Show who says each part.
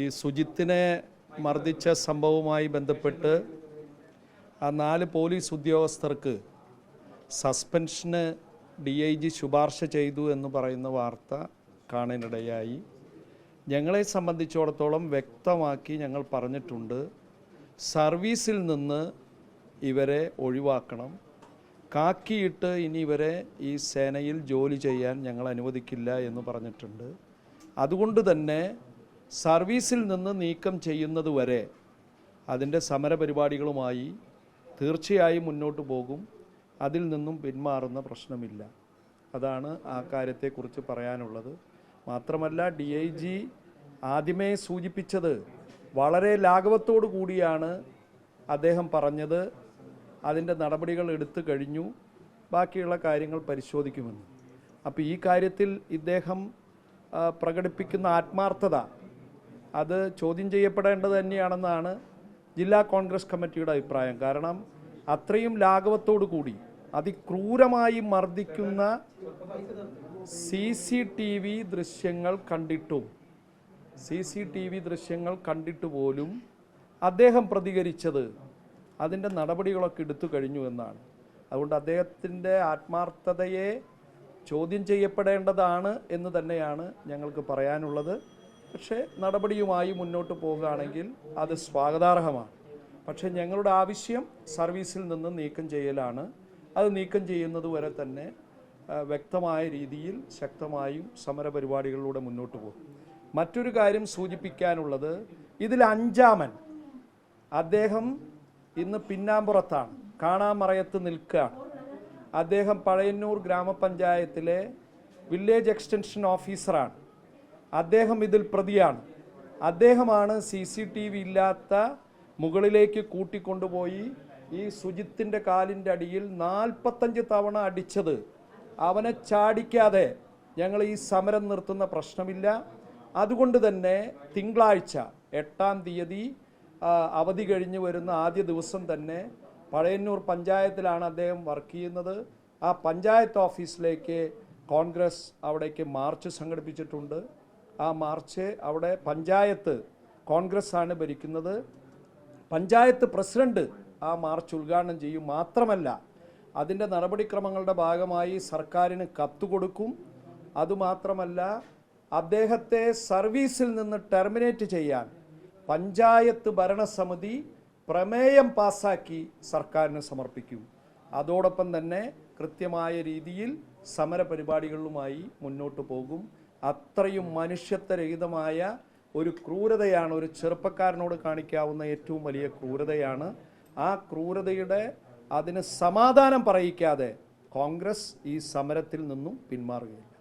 Speaker 1: ഈ സുജിത്തിനെ മർദ്ദിച്ച സംഭവവുമായി ബന്ധപ്പെട്ട് ആ നാല് പോലീസ് ഉദ്യോഗസ്ഥർക്ക് സസ്പെൻഷന് ഡി ഐ ജി ശുപാർശ ചെയ്തു എന്ന് പറയുന്ന വാർത്ത കാണാനിടയായി ഞങ്ങളെ സംബന്ധിച്ചിടത്തോളം വ്യക്തമാക്കി ഞങ്ങൾ പറഞ്ഞിട്ടുണ്ട് സർവീസിൽ നിന്ന് ഇവരെ ഒഴിവാക്കണം. കാക്കിയിട്ട് ഇനി ഇവരെ ഈ സേനയിൽ ജോലി ചെയ്യാൻ ഞങ്ങൾ അനുവദിക്കില്ല എന്ന് പറഞ്ഞിട്ടുണ്ട്. അതുകൊണ്ട് തന്നെ സർവീസിൽ നിന്ന് നീക്കം ചെയ്യുന്നത് വരെ അതിന്റെ സമരപരിപാടികളുമായി തീർച്ചയായും മുന്നോട്ട് പോകും. അതിൽ നിന്നും പിന്മാറുന്ന പ്രശ്നമില്ല. അതാണ് ആ കാര്യത്തെക്കുറിച്ച് പറയാനുള്ളത്. മാത്രമല്ല ഡി ഐ ജി ആദ്യമേ സൂചിപ്പിച്ചത് വളരെ ലാഘവത്തോടു കൂടിയാണ് അദ്ദേഹം പറഞ്ഞത്. അതിന്റെ നടപടികൾ എടുത്തു കഴിഞ്ഞു. ബാക്കിയുള്ള കാര്യങ്ങൾ പരിശോധിക്കുമെന്ന്. അപ്പോൾ ഈ കാര്യത്തിൽ ഇദ്ദേഹം പ്രകടിപ്പിക്കുന്ന ആത്മാർത്ഥത അത് ചോദ്യം ചെയ്യപ്പെടേണ്ടത് തന്നെയാണെന്നാണ് ജില്ലാ കോൺഗ്രസ് കമ്മിറ്റിയുടെ അഭിപ്രായം. കാരണം അത്രയും ലാഘവത്തോടു കൂടി അതിക്രൂരമായി മർദ്ദിക്കുന്ന സി സി ടി വി ദൃശ്യങ്ങൾ കണ്ടിട്ടും സി സി ടി വി ദൃശ്യങ്ങൾ കണ്ടിട്ട് പോലും അദ്ദേഹം പ്രതികരിച്ചത് അതിന്റെ നടപടികളൊക്കെ എടുത്തു കഴിഞ്ഞു എന്നാണ്. അതുകൊണ്ട് അദ്ദേഹത്തിന്റെ ആത്മാർത്ഥതയെ ചോദ്യം ചെയ്യപ്പെടേണ്ടതാണ് എന്ന് തന്നെയാണ് ഞങ്ങൾക്ക് പറയാനുള്ളത്. പക്ഷേ നടപടിയുമായി മുന്നോട്ട് പോകുകയാണെങ്കിൽ അത് സ്വാഗതാർഹമാണ്. പക്ഷേ ഞങ്ങളുടെ ആവശ്യം സർവീസിൽ നിന്ന് നീക്കം ചെയ്യലാണ്. അത് നീക്കം ചെയ്യുന്നത് വരെ തന്നെ വ്യക്തമായ രീതിയിൽ ശക്തമായും സമരപരിപാടികളിലൂടെ മുന്നോട്ട് പോകും. മറ്റൊരു കാര്യം സൂചിപ്പിക്കാനുള്ളത് ഇതിൽ അഞ്ചാമൻ അദ്ദേഹം ഇന്ന് പിന്നാമ്പുറത്താണ്. കാണാമറയത്ത് നിൽക്കുകയാണ്. അദ്ദേഹം പഴയന്നൂർ ഗ്രാമപഞ്ചായത്തിലെ വില്ലേജ് എക്സ്റ്റൻഷൻ ഓഫീസറാണ്. അദ്ദേഹം ഇതിൽ പ്രതിയാണ്. അദ്ദേഹമാണ് സി സി ടി വി ഇല്ലാത്ത മുകളിലേക്ക് കൂട്ടിക്കൊണ്ടുപോയി ഈ സുജിത്തിന്റെ കാലിന്റെ അടിയിൽ നാൽപ്പത്തഞ്ച് തവണ അടിച്ചത്. അവനെ ചാടിക്കാതെ ഞങ്ങൾ ഈ സമരം നിർത്തുന്ന പ്രശ്നമില്ല. അതുകൊണ്ട് തന്നെ തിങ്കളാഴ്ച എട്ടാം തീയതി അവധി കഴിഞ്ഞ് വരുന്ന ആദ്യ ദിവസം തന്നെ പഴയന്നൂർ പഞ്ചായത്തിലാണ് അദ്ദേഹം വർക്ക് ചെയ്യുന്നത്. ആ പഞ്ചായത്ത് ഓഫീസിലേക്ക് കോൺഗ്രസ് അവിടേക്ക് മാർച്ച് സംഘടിപ്പിച്ചിട്ടുണ്ട്. ആ മാർച്ച് അവിടെ പഞ്ചായത്ത് കോൺഗ്രസ് ആണ് ഭരിക്കുന്നത്. പഞ്ചായത്ത് പ്രസിഡന്റ് ആ മാർച്ച് ഉദ്ഘാടനം ചെയ്യും. മാത്രമല്ല അതിന്റെ നടപടിക്രമങ്ങളുടെ ഭാഗമായി സർക്കാരിന് കത്ത് കൊടുക്കും. അതുമാത്രമല്ല അദ്ദേഹത്തെ സർവീസിൽ നിന്ന് ടെർമിനേറ്റ് ചെയ്യാൻ പഞ്ചായത്ത് ഭരണസമിതി പ്രമേയം പാസാക്കി സർക്കാരിന് സമർപ്പിക്കും. അതോടൊപ്പം തന്നെ കൃത്യമായ രീതിയിൽ സമരപരിപാടികളുമായി മുന്നോട്ട് പോകും. അത്രയും മനുഷ്യത്വരഹിതമായ ഒരു ക്രൂരതയാണ് ഒരു ചെറുപ്പക്കാരനോട് കാണിക്കാവുന്ന ഏറ്റവും വലിയ ക്രൂരതയാണ്. ആ ക്രൂരതയുടെ അതിന് സമാധാനം പറയിക്കാതെ കോൺഗ്രസ് ഈ സമരത്തിൽ നിന്നും പിന്മാറുകയില്ല